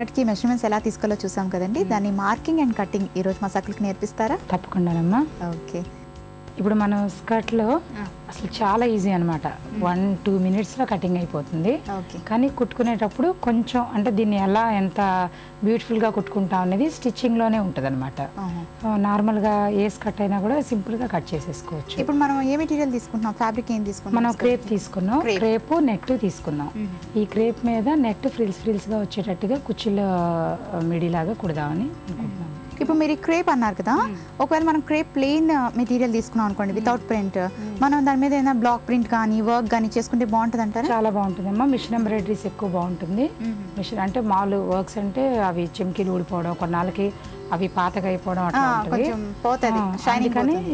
కి మెజర్మెంట్స్ ఎలా తీసుకోవాలో చూసాం కదండి. దాన్ని మార్కింగ్ అండ్ కటింగ్ ఈ రోజు మా సకులకి నేర్పిస్తారా? తప్పకుండానమ్మా. ఓకే. ఇప్పుడు మనం స్కర్ట్లో అసలు చాలా ఈజీ అనమాట వన్ టూ మినిట్స్లో కటింగ్ అయిపోతుంది. ఓకే. కానీ కుట్టుకునేటప్పుడు కొంచెం అంటే దీన్ని ఎలా ఎంత బ్యూటిఫుల్గా కుట్టుకుంటాం అనేది స్టిచ్చింగ్లోనే ఉంటుంది అనమాట నార్మల్గా ఏ స్కర్ట్ అయినా కూడా సింపుల్గా కట్ చేసేసుకోవచ్చు. ఇప్పుడు మనం ఏ మెటీరియల్ తీసుకుంటున్నాం? ఫ్యాబ్రిక్ ఏం తీసుకుంటున్నాం? మనం క్రేప్ తీసుకున్నాం. క్రేప్. నెట్ తీసుకున్నాం. ఈ క్రేప్ మీద నెట్ ఫ్రిల్స్ ఫ్రిల్స్గా వచ్చేటట్టుగా కుర్చీల మిడిలాగా కుడదామని అనుకుంటున్నాం. ఇప్పుడు మీరు క్రేప్ అన్నారు కదా ఒకవేళ మనం క్రేప్ ప్లెయిన్ మెటీరియల్ తీసుకున్నాం అనుకోండి వితౌట్ ప్రింట్ మనం దాని మీద ఏదైనా బ్లాక్ ప్రింట్ కానీ వర్క్ కానీ చేసుకుంటే బాగుంటుంది అంటారా? చాలా బాగుంటుందమ్మా. మిషన్ ఎంబ్రాయిడరీస్ ఎక్కువ బాగుంటుంది. మిషన్ అంటే మామూలు వర్క్స్ అంటే అవి చెమ్కీలు ఊడిపోవడం కొన్నాళ్ళకి అవి పాతగా అయిపోవడం అట్లా ఆ, ఉంటుంది. కొంచెం పోతది,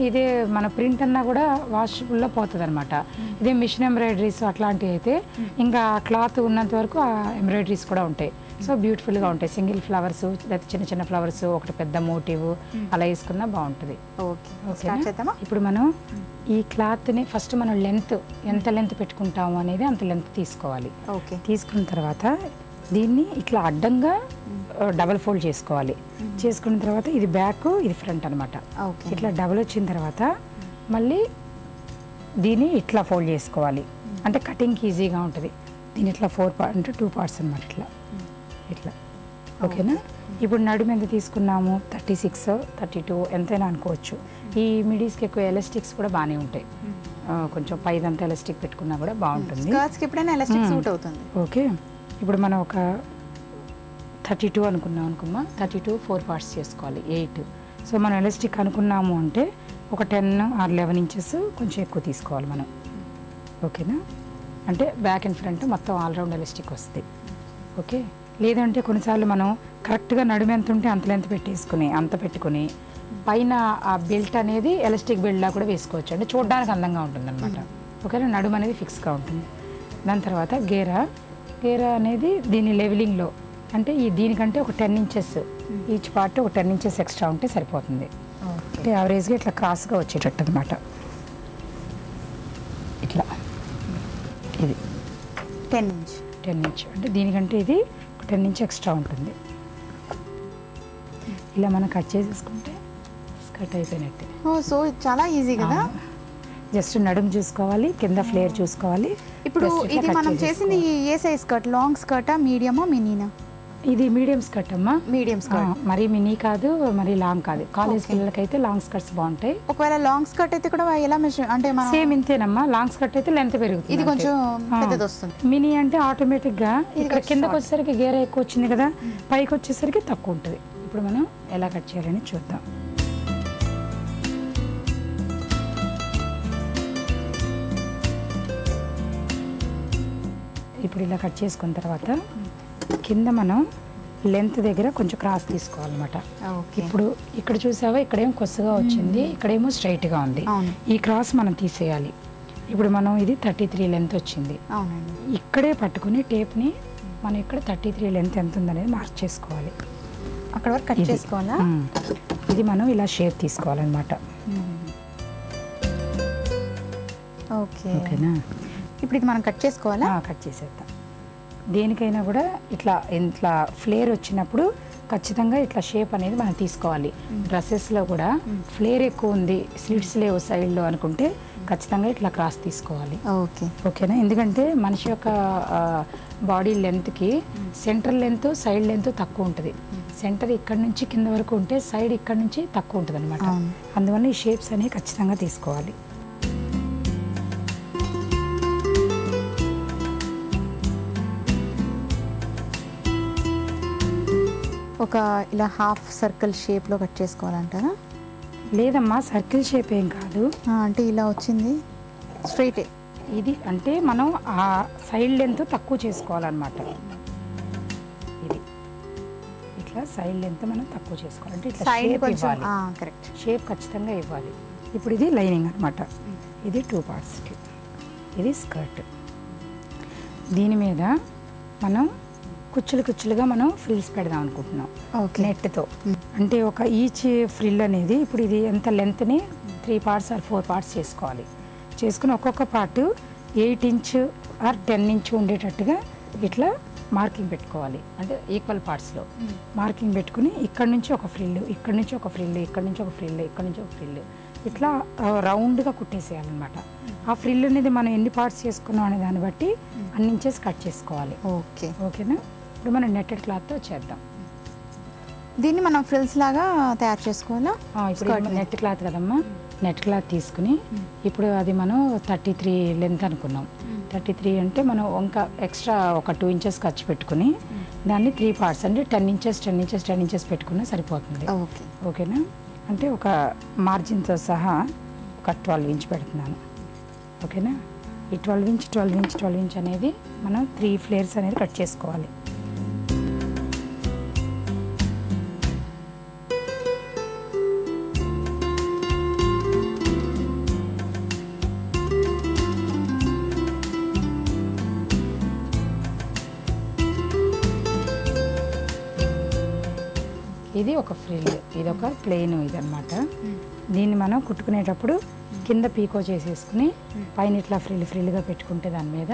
ఇదే మన ప్రింట్ అన్నా కూడా వాషబుల్లో పోతుంది అనమాట ఇదే మిషన్ ఎంబ్రాయిడరీస్ అట్లాంటివి అయితే ఇంకా క్లాత్ ఉన్నంత వరకు ఆ ఎంబ్రాయిడరీస్ కూడా ఉంటాయి. సో బ్యూటిఫుల్గా ఉంటాయి. సింగిల్ ఫ్లవర్స్ లేకపోతే చిన్న చిన్న ఫ్లవర్స్ ఒకటి పెద్ద మోటివ్ అలా వేసుకున్నా బాగుంటుంది. ఇప్పుడు మనం ఈ క్లాత్ని ఫస్ట్ మనం లెంత్ ఎంత లెంత్ పెట్టుకుంటాము అనేది అంత లెంత్ తీసుకోవాలి. ఓకే. తీసుకున్న తర్వాత దీన్ని ఇట్లా అడ్డంగా డబల్ ఫోల్డ్ చేసుకోవాలి. చేసుకున్న తర్వాత ఇది బ్యాక్ ఇది ఫ్రంట్ అనమాట ఇట్లా డబల్ వచ్చిన తర్వాత మళ్ళీ దీన్ని ఇట్లా ఫోల్డ్ చేసుకోవాలి. అంటే కటింగ్కి ఈజీగా ఉంటుంది. దీని ఇట్లా ఫోర్ పార్ట్ అంటే టూ పార్ట్స్ అనమాట ఇట్లా. ఇట్లా. ఓకేనా? ఇప్పుడు నడుము ఎంత తీసుకున్నాము? థర్టీ సిక్స్ థర్టీ టూ ఎంతైనా అనుకోవచ్చు. ఈ మిడీస్కి ఎక్కువ ఎలాస్టిక్స్ కూడా బాగానే ఉంటాయి. కొంచెం పైదంతా ఎలాస్టిక్ పెట్టుకున్నా కూడా బాగుంటుంది. ఎప్పుడైనా ఎలాస్టిక్ సూట్ అవుతుంది. ఓకే. ఇప్పుడు మనం ఒక థర్టీ టూ అనుకున్నాం అనుకుమ్మా. థర్టీ టూ ఫోర్ పార్ట్స్ చేసుకోవాలి ఎయిట్. సో మనం ఎలాస్టిక్ అనుకున్నాము అంటే ఒక టెన్ ఆర్ లెవెన్ ఇంచెస్ కొంచెం ఎక్కువ తీసుకోవాలి మనం. ఓకేనా? అంటే బ్యాక్ అండ్ ఫ్రంట్ మొత్తం ఆల్రౌండ్ ఎలాస్టిక్ వస్తుంది ఓకే? లేదంటే కొన్నిసార్లు మనం కరెక్ట్గా నడుము ఎంత ఉంటే అంత లెంత్ పెట్టేసుకుని అంత పెట్టుకుని పైన ఆ బెల్ట్ అనేది ఎలాస్టిక్ బెల్ట్లా కూడా వేసుకోవచ్చు. అంటే చూడడానికి అందంగా ఉంటుంది అనమాట ఓకేనా? నడుము అనేది ఫిక్స్గా ఉంటుంది. దాని తర్వాత గేరా గేరా అనేది దీని లెవెలింగ్లో అంటే ఈ దీనికంటే ఒక టెన్ ఇంచెస్ ఈచ్ పార్ట్ ఒక టెన్ ఇంచెస్ ఎక్స్ట్రా ఉంటే సరిపోతుంది. అంటే యావరేజ్గా ఇట్లా క్రాస్గా వచ్చేటట్టు అనమాట ఇట్లా. ఇది. Ten inch. Ten inch. అంటే దీనికంటే ఇది టెన్ ఇంచ్ ఎక్స్ట్రా ఉంటుంది. ఇలా మనం కట్ చేసేసుకుంటే కట్ అయిపోయినట్టే. సో చాలా ఈజీ కదా? జస్ట్ నడుము చూసుకోవాలి కింద ఫ్లేర్ చూసుకోవాలి. ఇప్పుడు ఇది మనం చేసింది. ఏ సైజ్ స్కర్ట్ లాంగ్ స్కర్టా మీడియమా మినీనా ఇది మీడియం స్కర్ట్ అమ్మా. మీడియం స్కర్ట్ మరీ మినీ కాదు మరీ లాంగ్ కాదు. కాలేజ్ పిల్లలకైతే లాంగ్ స్కర్ట్స్ బాగుంటాయి. ఒకవేళ లాంగ్ స్కర్ట్ అయితే కూడా ఎలా మెషర్ అంటే సేమ్ ఇంతేనమ్మా. లాంగ్ స్కర్ట్ అయితే లెంత్ పెరుగుతుంది ఇది. కొంచెం. పెద్దది వస్తుంది. మినీ అంటే ఆటోమేటిక్గా ఇక్కడ కిందకి. వచ్చేసరికి గేర ఎక్కువ వచ్చింది కదా పైకి వచ్చేసరికి తక్కువ ఉంటుంది. ఇప్పుడు మనం ఎలా కట్ చేయాలని చూద్దాం. ఇప్పుడు ఇలా కట్ చేసుకున్న తర్వాత కింద మనం లెంత్ దగ్గర కొంచెం క్రాస్ తీసుకోవాలన్నమాట. ఇప్పుడు ఇక్కడ చూసావా? ఇక్కడేం కొత్తగా వచ్చింది ఇక్కడేమో straight గా ఉంది. ఈ క్రాస్ మనం తీసేయాలి. ఇప్పుడు మనం ఇది థర్టీ త్రీ లెంత్ వచ్చింది. ఇక్కడే పట్టుకుని టేప్ని మనం ఇక్కడ థర్టీ త్రీ లెంత్ ఎంత ఉందనేది మార్క్ చేసుకోవాలి. అక్కడ వరకు కట్. చేసుకోవాలా. ఇది మనం ఇలా షేప్ తీసుకోవాలన్నమాట. ఓకే. ఓకేనా? ఇప్పుడు ఇది మనం కట్ చేసుకోవాలా? కట్ చేసేద్దాం. దేనికైనా కూడా ఇట్లా ఇట్లా ఫ్లేర్ వచ్చినప్పుడు ఖచ్చితంగా ఇట్లా షేప్ అనేది మనం తీసుకోవాలి. డ్రెస్సెస్లో కూడా ఫ్లేర్ ఎక్కువ ఉంది స్లిట్స్ లేవు సైడ్లో అనుకుంటే ఖచ్చితంగా ఇట్లా క్రాస్ తీసుకోవాలి. ఓకే. ఓకేనా? ఎందుకంటే మనిషి యొక్క బాడీ లెంత్కి సెంటర్ లెంత్ సైడ్ లెంత్ తక్కువ ఉంటుంది. సెంటర్ ఇక్కడ నుంచి కింద వరకు ఉంటే సైడ్ ఇక్కడ నుంచి తక్కువ ఉంటుంది అనమాట. అందువల్ల ఈ షేప్స్ అనేవి ఖచ్చితంగా తీసుకోవాలి. ఒక ఇలా హాఫ్ సర్కిల్ షేప్లో కట్ చేసుకోవాలంటారా? లేదమ్మా సర్కిల్ షేప్ ఏం కాదు. అంటే ఇలా వచ్చింది. స్ట్రైటే ఇది అంటే మనం ఆ సైడ్ లెంత్ తక్కువ చేసుకోవాలన్నమాట. ఇది. ఇట్లా సైడ్ లెంత్ మనం తక్కువ చేసుకోవాలి. అంటే ఇట్లా షేప్ ఇవ్వాలి. కరెక్ట్ షేప్ ఖచ్చితంగా ఇవ్వాలి. ఇప్పుడు ఇది లైనింగ్ అనమాట ఇది టూ పార్ట్స్కి ఇది స్కర్ట్ దీని మీద మనం కుచ్చులు కుచ్చులుగా మనం ఫ్రిల్స్ పెడదాం అనుకుంటున్నాం. నెట్తో. అంటే ఒక ఈచ్ ఫ్రిల్ అనేది ఇప్పుడు ఇది ఎంత లెంత్ని three parts or four parts చేసుకోవాలి. చేసుకుని ఒక్కొక్క part eight inch or ten inch ఉండేటట్టుగా ఇట్లా మార్కింగ్ పెట్టుకోవాలి. అంటే ఈక్వల్ పార్ట్స్లో మార్కింగ్ పెట్టుకుని ఇక్కడ నుంచి ఒక ఫ్రిల్ ఇక్కడ నుంచి ఒక ఫ్రిల్ ఇక్కడ నుంచి ఒక ఫ్రిల్ ఇక్కడ నుంచి ఒక ఫ్రిల్ ఇట్లా రౌండ్గా కుట్టేసేయాలన్నమాట. ఆ ఫ్రిల్ అనేది మనం ఎన్ని పార్ట్స్ చేసుకున్నాం అనే దాన్ని బట్టి అన్ని ఇంచెస్ కట్ చేసుకోవాలి. ఓకే ఓకేనా ఇప్పుడు మనం నెట్టెడ్ క్లాత్తో చేద్దాం. దీన్ని మనం ఫ్రిల్స్ లాగా తయారు చేసుకోవాలా? ఇప్పుడు. నెట్ క్లాత్ కదమ్మా. నెట్ క్లాత్ తీసుకుని ఇప్పుడు అది మనం థర్టీ త్రీ లెంత్ అనుకున్నాం. థర్టీ త్రీ అంటే మనం ఇంకా ఎక్స్ట్రా ఒక టూ ఇంచెస్ ఖర్చు పెట్టుకుని దాన్ని త్రీ పార్ట్స్ అంటే ten inches ten inches ten inches పెట్టుకున్నా సరిపోతుంది. ఓకే. ఓకేనా? అంటే ఒక మార్జిన్తో సహా ఒక ట్వెల్వ్ ఇంచ్ పెడుతున్నాను. ఓకేనా? ఈ twelve inch twelve inch twelve inch అనేది మనం త్రీ ఫ్లేర్స్ అనేది కట్ చేసుకోవాలి. ఇది ఒక ఫ్రిల్ ఇది ఒక ప్లెయిన్ ఇది అనమాట దీన్ని మనం కుట్టుకునేటప్పుడు కింద పీకో చేసేసుకుని పైన ఇట్లా ఫ్రిల్ ఫ్రిల్గా పెట్టుకుంటే దాని మీద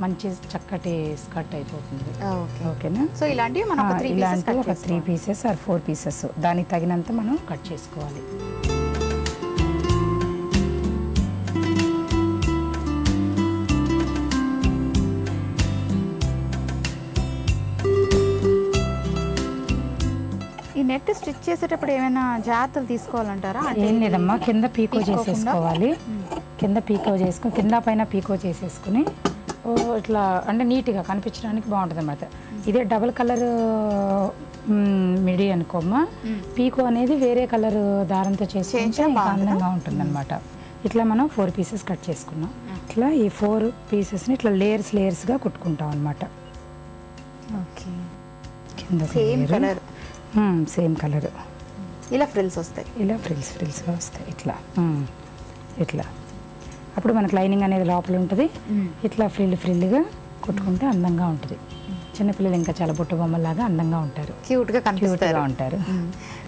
మంచి చక్కటి స్కర్ట్ అయిపోతుంది. ఓకే. ఓకేనా? సో ఇలాంటివి మనం ఒక ఆ, త్రీ పీసెస్ ఇలాంటి కట్ ఒక three pieces or four pieces దానికి తగినంత మనం కట్ చేసుకోవాలి. నెట్ స్టిచ్ చేసేటప్పుడు ఏమైనా జాగ్రత్తలు తీసుకోవాలంటారా? ఏం లేదమ్మా కింద పీకో? చేసేసుకోవాలి. కింద పీకో చేసుకుని కింద పైన పీకో చేసేసుకుని ఇట్లా అంటే నీట్గా కనిపించడానికి బాగుంటుంది అనమాట ఇదే డబుల్ కలర్ మిడి అనుకోమ్మా. పీకో అనేది వేరే కలర్ దారంతో చేసుకుంటే? అందంగా ఉంటుంది ఇట్లా మనం ఫోర్ పీసెస్ కట్ చేసుకున్నాం. ఇట్లా ఈ ఫోర్ పీసెస్ని ఇట్లా లేయర్స్ లేయర్స్గా కుట్టుకుంటాం అనమాట ఓకే. కింద సేమ్ కలర్ సేమ్ కలర్ ఇలా ఫ్రిల్స్ వస్తాయి. ఇలా ఫ్రిల్స్ ఫ్రిల్స్గా వస్తాయి. ఇట్లా. మ్మ్. ఇట్లా. అప్పుడు మనకు లైనింగ్ అనేది లోపల ఉంటుంది. ఇట్లా ఫ్రిల్ ఫ్రిల్గా కుట్టుకుంటే అందంగా ఉంటుంది. చిన్నపిల్లలు ఇంకా చాలా బుట్ట బొమ్మలాగా అందంగా ఉంటారు. క్యూట్గా కనిపిస్తారు. ఉంటారు.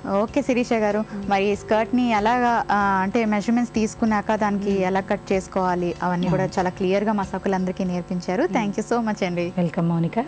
ఓకే శిరీష గారు. మరి ఈ స్కర్ట్ని ఎలాగా అంటే మెజర్మెంట్స్ తీసుకున్నాక దానికి ఎలా కట్ చేసుకోవాలి? అవన్నీ కూడా చాలా క్లియర్గా మా సకులందరికీ నేర్పించారు. థ్యాంక్ యూ సో మచ్ అండి వెల్కమ్ మౌనిక